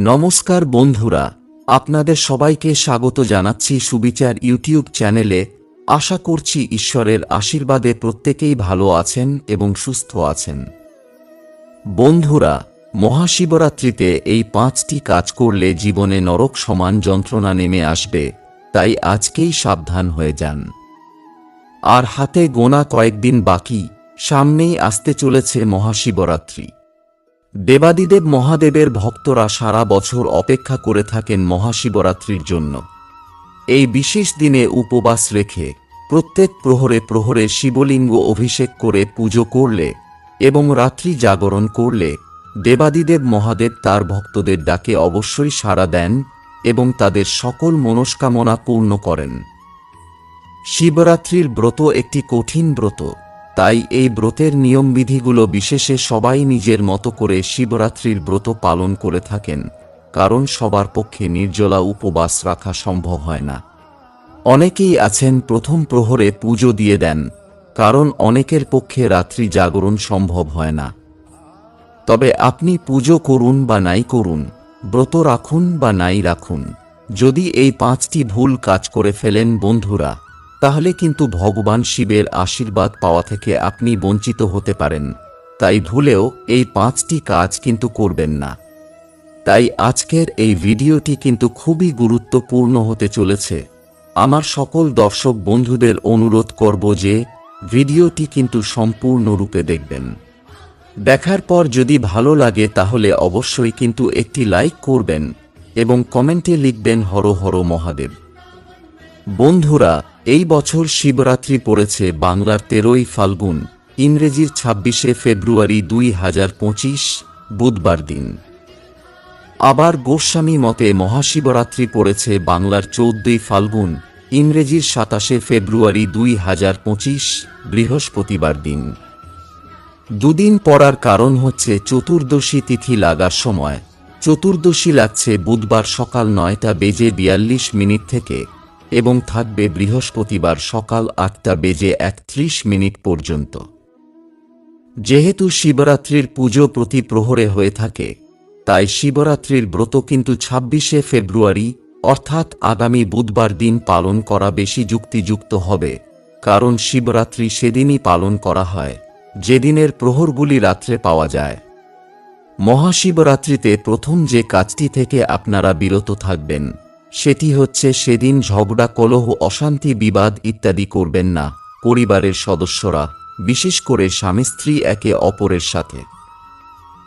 নমস্কার বন্ধুরা, আপনাদের সবাইকে স্বাগত জানাচ্ছি সুবিচার ইউটিউব চ্যানেলে। আশা করছি ঈশ্বরের আশীর্বাদে প্রত্যেকেই ভালো আছেন এবং সুস্থ আছেন। বন্ধুরা, মহাশিবরাত্রিতে এই পাঁচটি কাজ করলে জীবনে নরক সমান যন্ত্রণা নেমে আসবে, তাই আজকেই সাবধান হয়ে যান। আর হাতে গোনা কয়েকদিন বাকি, সামনেই আসতে চলেছে মহাশিবরাত্রি। দেবাদিদেব মহাদেবের ভক্তরা সারা বছর অপেক্ষা করে থাকেন মহাশিবরাত্রির জন্য। এই বিশেষ দিনে উপবাস রেখে প্রত্যেক প্রহরে প্রহরে শিবলিঙ্গ অভিষেক করে পুজো করলে এবং রাত্রি জাগরণ করলে দেবাদিদেব মহাদেব তার ভক্তদের ডাকে অবশ্যই সাড়া দেন এবং তাদের সকল মনস্কামনা পূর্ণ করেন। শিবরাত্রির ব্রত একটি কঠিন ব্রত। তাই এই ব্রতের নিয়মবিধিগুলো বিশেষে সবাই নিজের মতো করে শিবরাত্রির ব্রত পালন করে থাকেন, কারণ সবার পক্ষে নির্জলা উপবাস রাখা সম্ভব হয় না। অনেকেই আছেন প্রথম প্রহরে পুজো দিয়ে দেন, কারণ অনেকের পক্ষে রাত্রি জাগরণ সম্ভব হয় না। তবে আপনি পুজো করুন বা নাই করুন, ব্রত রাখুন বা নাই রাখুন, যদি এই পাঁচটি ভুল কাজ করে ফেলেন বন্ধুরা। তাহলে কিন্তু ভগবান শিবের আশীর্বাদ পাওয়া থেকে আপনি বঞ্চিত হতে পারেন। তাই ভুলেও এই পাঁচটি কাজ কিন্তু করবেন না। তাই আজকের এই ভিডিওটি কিন্তু খুবই গুরুত্বপূর্ণ হতে চলেছে। আমার সকল দর্শক বন্ধুদের অনুরোধ করব যে ভিডিওটি কিন্তু সম্পূর্ণরূপে দেখবেন। দেখার পর যদি ভালো লাগে তাহলে অবশ্যই কিন্তু একটি লাইক করবেন এবং কমেন্টে লিখবেন হর হর মহাদেব। বন্ধুরা এই বছর শিবরাত্রি পড়েছে বাংলার তেরোই ফাল্গুন, ইংরেজির ছাব্বিশে ফেব্রুয়ারি দুই হাজার পঁচিশ, বুধবার দিন। আবার গোস্বামী মতে মহাশিবরাত্রি পড়েছে বাংলার চৌদ্দই ফাল্গুন, ইংরেজির সাতাশে ফেব্রুয়ারি দুই হাজার পঁচিশ, বৃহস্পতিবার দিন। দুদিন পড়ার কারণ হচ্ছে চতুর্দশী তিথি লাগার সময়। চতুর্দশী লাগছে বুধবার সকাল নয়টা বেজে বিয়াল্লিশ মিনিট থেকে। এবং থাকবে বৃহস্পতিবার সকাল আটটা বেজে একত্রিশ মিনিট পর্যন্ত। যেহেতু শিবরাত্রির পুজো প্রতি প্রহরে হয়ে থাকে, তাই শিবরাত্রির ব্রত কিন্তু ছাব্বিশে ফেব্রুয়ারি, অর্থাৎ আগামী বুধবার দিন পালন করা বেশি যুক্তিযুক্ত হবে, কারণ শিবরাত্রি সেদিনই পালন করা হয়, যেদিনের প্রহরগুলি রাত্রে পাওয়া যায়। মহাশিবরাত্রিতে প্রথম যে কাজটি থেকে আপনারা বিরত থাকবেন সেটি হচ্ছে সেদিন ঝগড়া, কলহ, অশান্তি, বিবাদ ইত্যাদি করবেন না, পরিবারের সদস্যরা, বিশেষ করে স্বামী স্ত্রী একে অপরের সাথে।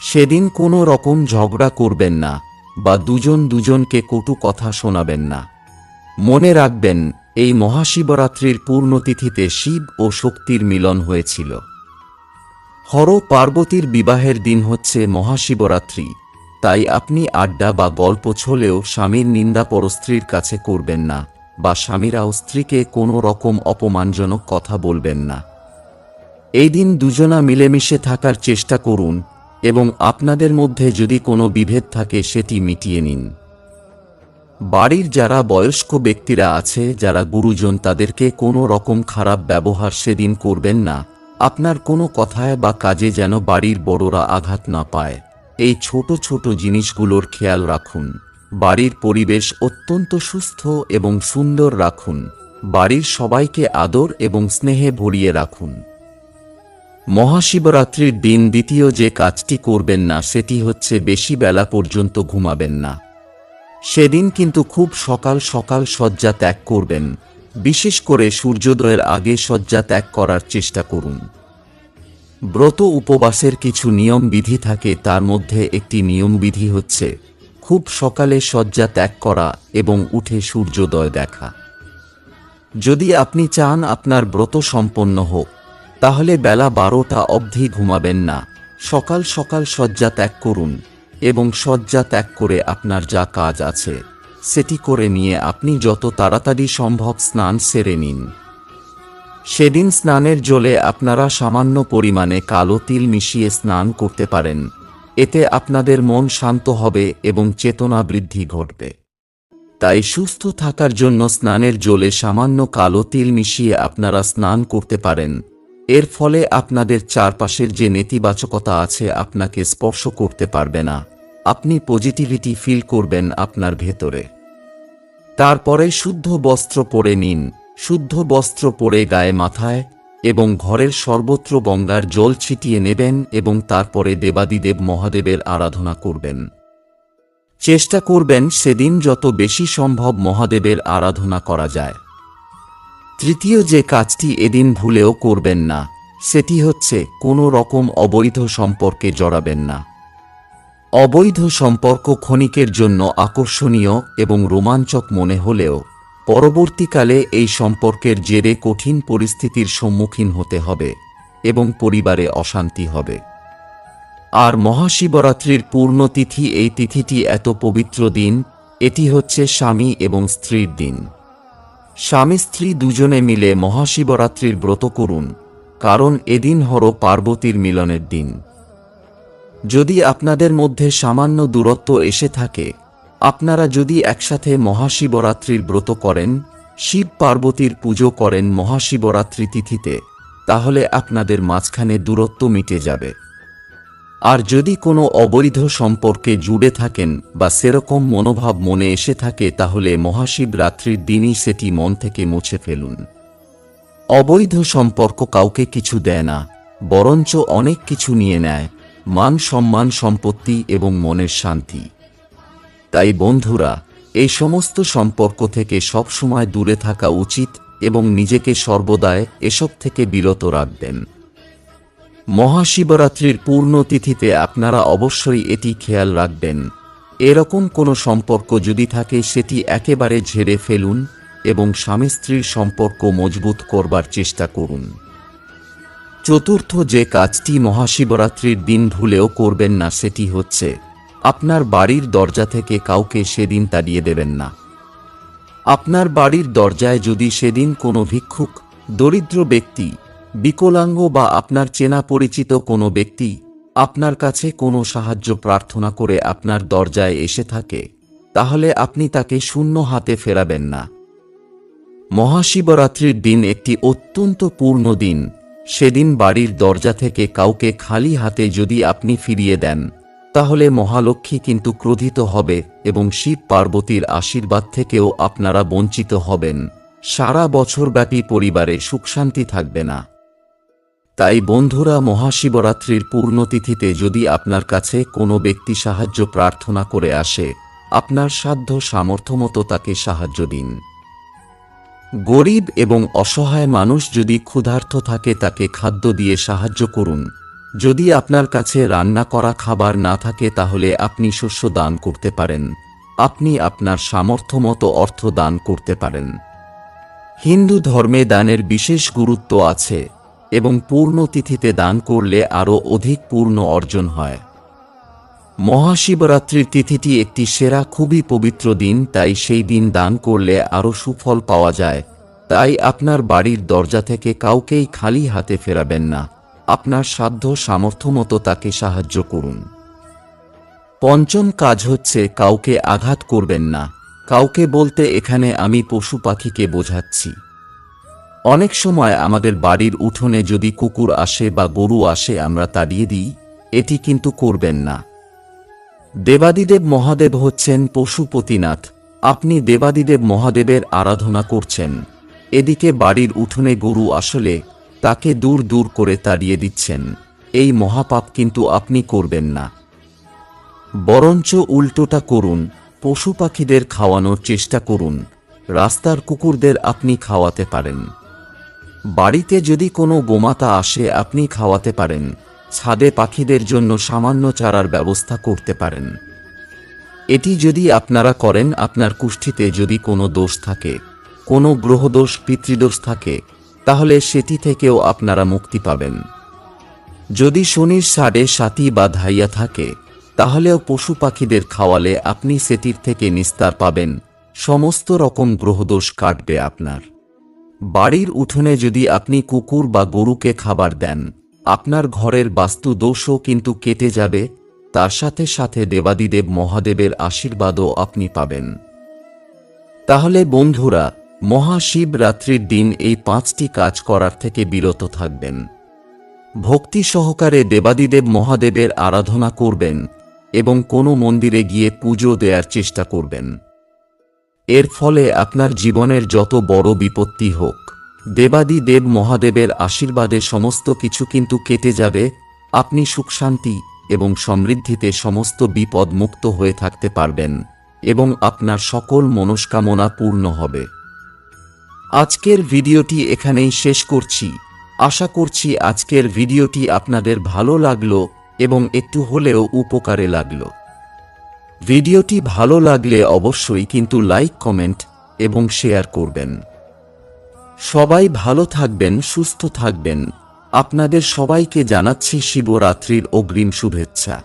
সেদিন কোনো রকম ঝগড়া করবেন না বা দুজন দুজনকে কটু কথা শোনাবেন না। মনে রাখবেন, এই মহাশিবরাত্রির পূর্ণতিথিতে শিব ও শক্তির মিলন হয়েছিল। হর পার্বতীর বিবাহের দিন হচ্ছে মহাশিবরাত্রি। তাই আপনি আড্ডা বা গল্প ছলেও স্বামীর নিন্দা পরস্ত্রীর কাছে করবেন না, বা স্বামীরাও স্ত্রীকে কোনো রকম অপমানজনক কথা বলবেন না। এই দিন দুজনা মিলেমিশে থাকার চেষ্টা করুন, এবং আপনাদের মধ্যে যদি কোনো বিভেদ থাকে সেটি মিটিয়ে নিন। বাড়ির যারা বয়স্ক ব্যক্তিরা আছে, যারা গুরুজন, তাদেরকে কোনো রকম খারাপ ব্যবহার সেদিন করবেন না। আপনার কোনো কথায় বা কাজে যেন বাড়ির বড়রা আঘাত না পায়। এই ছোট ছোট জিনিসগুলোর খেয়াল রাখুন। বাড়ির পরিবেশ অত্যন্ত সুস্থ এবং সুন্দর রাখুন। বাড়ির সবাইকে আদর এবং স্নেহে ভরিয়ে রাখুন। মহাশিবরাত্রির দিন দ্বিতীয় যে কাজটি করবেন না, সেটি হচ্ছে বেশি বেলা পর্যন্ত ঘুমাবেন না। সেদিন কিন্তু খুব সকাল সকাল শয্যা ত্যাগ করবেন। বিশেষ করে সূর্যোদয়ের আগে শয্যা ত্যাগ করার চেষ্টা করুন। ব্রত উপবাসের কিছু নিয়ম বিধি থাকে, তার মধ্যে একটি নিয়ম বিধি হচ্ছে, খুব সকালে শয্যা ত্যাগ করা এবং উঠে সূর্যোদয় দেখা। যদি আপনি চান আপনার ব্রত সম্পন্ন হোক, তাহলে বেলা বারোটা অবধি ঘুমাবেন না। সকাল সকাল শয্যা ত্যাগ করুন এবং শয্যা ত্যাগ করে আপনার যা কাজ আছে, সেটি করে নিয়ে আপনি যত তাড়াতাড়ি সম্ভব স্নান সেরে নিন। সেদিন স্নানের জলে আপনারা সামান্য পরিমাণে কালো তিল মিশিয়ে স্নান করতে পারেন। এতে আপনাদের মন শান্ত হবে এবং চেতনা বৃদ্ধি ঘটবে। তাই সুস্থ থাকার জন্য স্নানের জলে সামান্য কালো তিল মিশিয়ে আপনারা স্নান করতে পারেন। এর ফলে আপনাদের চারপাশের যে নেতিবাচকতা আছে আপনাকে স্পর্শ করতে পারবে না। আপনি পজিটিভিটি ফিল করবেন আপনার ভেতরে। তারপরে শুদ্ধ বস্ত্র পরে নিন। শুদ্ধ বস্ত্র পরে গায়ে মাথায় এবং ঘরের সর্বত্র গঙ্গার জল ছিটিয়ে নেবেন এবং তারপরে দেবাদিদেব মহাদেবের আরাধনা করবেন। চেষ্টা করবেন সেদিন যত বেশি সম্ভব মহাদেবের আরাধনা করা যায়। তৃতীয় যে কাজটি এদিন ভুলেও করবেন না, সেটি হচ্ছে কোনো রকম অবৈধ সম্পর্কে জড়াবেন না। অবৈধ সম্পর্ক ক্ষণিকের জন্য আকর্ষণীয় এবং রোমাঞ্চক মনে হলেও পরবর্তীকালে এই সম্পর্কের জেরে কঠিন পরিস্থিতির সম্মুখীন হতে হবে এবং পরিবারে অশান্তি হবে। আর মহাশিবরাত্রির পূর্ণ তিথি এই তিথিটি এত পবিত্র দিন, এটি হচ্ছে স্বামী এবং স্ত্রীর দিন। স্বামী স্ত্রী দুজনে মিলে মহাশিবরাত্রির ব্রত করুন, কারণ এদিন হল পার্বতীর মিলনের দিন। যদি আপনাদের মধ্যে সামান্য দূরত্ব এসে থাকে আপনারা যদি একসাথে মহাশিবরাত্রির ব্রত করেন, শিব পার্বতীর পুজো করেন মহাশিবরাত্রি তিথিতে, তাহলে আপনাদের মাঝখানে দূরত্ব মিটে যাবে। আর যদি কোনো অবৈধ সম্পর্কে জুড়ে থাকেন বা সেরকম মনোভাব মনে এসে থাকে, তাহলে মহাশিবরাত্রির দিনই সেটি মন থেকে মুছে ফেলুন। অবৈধ সম্পর্ক কাউকে কিছু দেয় না, বরঞ্চ অনেক কিছু নিয়ে নেয়। মান সম্মান, সম্পত্তি এবং মনের শান্তি। তাই বন্ধুরা এই সমস্ত সম্পর্ক থেকে সবসময় দূরে থাকা উচিত এবং নিজেকে সর্বদাই এসব থেকে বিরত রাখবেন। মহাশিবরাত্রির পূর্ণ তিথিতে আপনারা অবশ্যই এটি খেয়াল রাখবেন। এরকম কোনো সম্পর্ক যদি থাকে, সেটি একেবারে ঝেড়ে ফেলুন এবং স্বামী স্ত্রীর সম্পর্ক মজবুত করবার চেষ্টা করুন। চতুর্থ যে কাজটি মহাশিবরাত্রির দিন ভুলেও করবেন না, সেটি হচ্ছে আপনার বাড়ির দরজা থেকে কাউকে সেদিন তাড়িয়ে দেবেন না। আপনার বাড়ির দরজায় যদি সেদিন কোনো ভিক্ষুক, দরিদ্র ব্যক্তি, বিকলাঙ্গ বা আপনার চেনা পরিচিত কোনো ব্যক্তি আপনার কাছে কোনো সাহায্য প্রার্থনা করে আপনার দরজায় এসে থাকে, তাহলে আপনি তাকে শূন্য হাতে ফেরাবেন না। মহাশিবরাত্রির দিন একটি অত্যন্ত পূর্ণ দিন। সেদিন বাড়ির দরজা থেকে কাউকে খালি হাতে যদি আপনি ফিরিয়ে দেন তাহলে মহালক্ষ্মী কিন্তু ক্রোধিত হবে এবং শিব পার্বতীর আশীর্বাদ থেকেও আপনারা বঞ্চিত হবেন। সারা বছরব্যাপী পরিবারে সুখশান্তি থাকবে না। তাই বন্ধুরা মহাশিবরাত্রির পূর্ণতিথিতে যদি আপনার কাছে কোনো ব্যক্তি সাহায্য প্রার্থনা করে আসে, আপনার সাধ্য সামর্থ্য মতো তাকে সাহায্য দিন। গরিব এবং অসহায় মানুষ যদি ক্ষুধার্ত থাকে তাকে খাদ্য দিয়ে সাহায্য করুন। যদি আপনার কাছে রান্না করা খাবার না থাকে তাহলে আপনি শস্য দান করতে পারেন। আপনি আপনার সামর্থ্য মতো অর্থ দান করতে পারেন। হিন্দু ধর্মে দানের বিশেষ গুরুত্ব আছে এবং পূর্ণ তিথিতে দান করলে আরও অধিক পূর্ণ অর্জন হয়। মহাশিবরাত্রির তিথিটি একটি সেরা, খুবই পবিত্র দিন, তাই সেই দিন দান করলে আরও সুফল পাওয়া যায়। তাই আপনার বাড়ির দরজা থেকে কাউকেই খালি হাতে ফেরাবেন না। আপনার সাধ্য সামর্থ্য মতো তাকে সাহায্য করুন। পঞ্চম কাজ হচ্ছে কাউকে আঘাত করবেন না। কাউকে বলতে এখানে আমি পশু পাখিকে বোঝাচ্ছি। অনেক সময় আমাদের বাড়ির উঠোনে যদি কুকুর আসে বা গরু আসে আমরা তাড়িয়ে দিই, এটি কিন্তু করবেন না। দেবাদিদেব মহাদেব হচ্ছেন পশুপতিনাথ। আপনি দেবাদিদেব মহাদেবের আরাধনা করছেন। এদিকে বাড়ির উঠোনে গরু আসলে তাকে দূর দূর করে তাড়িয়ে দিচ্ছেন। এই মহাপাপ কিন্তু আপনি করবেন না। বরঞ্চ উল্টোটা করুন, পশু পাখিদের খাওয়ানোর চেষ্টা করুন, রাস্তার কুকুরদের আপনি খাওয়াতে পারেন। বাড়িতে যদি কোনো গোমাতা আসে, আপনি খাওয়াতে পারেন, ছাদে পাখিদের জন্য সামান্য চারার ব্যবস্থা করতে পারেন। এটি যদি আপনারা করেন, আপনার কুষ্ঠিতে যদি কোনো দোষ থাকে, কোনো গ্রহদোষ, পিতৃদোষ থাকে তাহলে সেটি থেকেও আপনারা মুক্তি পাবেন। যদি শনির সাড়ে সাতি বা ধাইয়া থাকে, তাহলেও পশু পাখিদের খাওয়ালে আপনি সেটির থেকে নিস্তার পাবেন। সমস্ত রকম গ্রহদোষ কাটবে আপনার। বাড়ির উঠোনে যদি আপনি কুকুর বা গরুকে খাবার দেন, আপনার ঘরের বাস্তু দোষও কিন্তু কেটে যাবে। তার সাথে সাথে দেবাদিদেব মহাদেবের আশীর্বাদও আপনি পাবেন। তাহলে বন্ধুরা মহাশিবরাত্রির দিন এই পাঁচটি কাজ করার থেকে বিরত থাকবেন। ভক্তি সহকারে দেবাদিদেব মহাদেবের আরাধনা করবেন এবং কোনো মন্দিরে গিয়ে পুজো দেওয়ার চেষ্টা করবেন। এর ফলে আপনার জীবনের যত বড় বিপত্তি হোক দেবাদি দেব মহাদেবের আশীর্বাদে সমস্ত কিছু কিন্তু কেটে যাবে, আপনি সুখ শান্তি এবং সমৃদ্ধিতে সমস্ত বিপদ মুক্ত হয়ে থাকতে পারবেন এবং আপনার সকল মনস্কামনা পূর্ণ হবে। আজকের ভিডিওটি এখানেই শেষ করছি। আশা করছি আজকের ভিডিওটি আপনাদের ভালো লাগল এবং একটু হলেও উপকারে লাগল। ভিডিওটি ভালো লাগলে অবশ্যই কিন্তু লাইক, কমেন্ট এবং শেয়ার করবেন। সবাই ভালো থাকবেন, সুস্থ থাকবেন। আপনাদের সবাইকে জানাচ্ছি শিবরাত্রির অগ্রিম শুভেচ্ছা।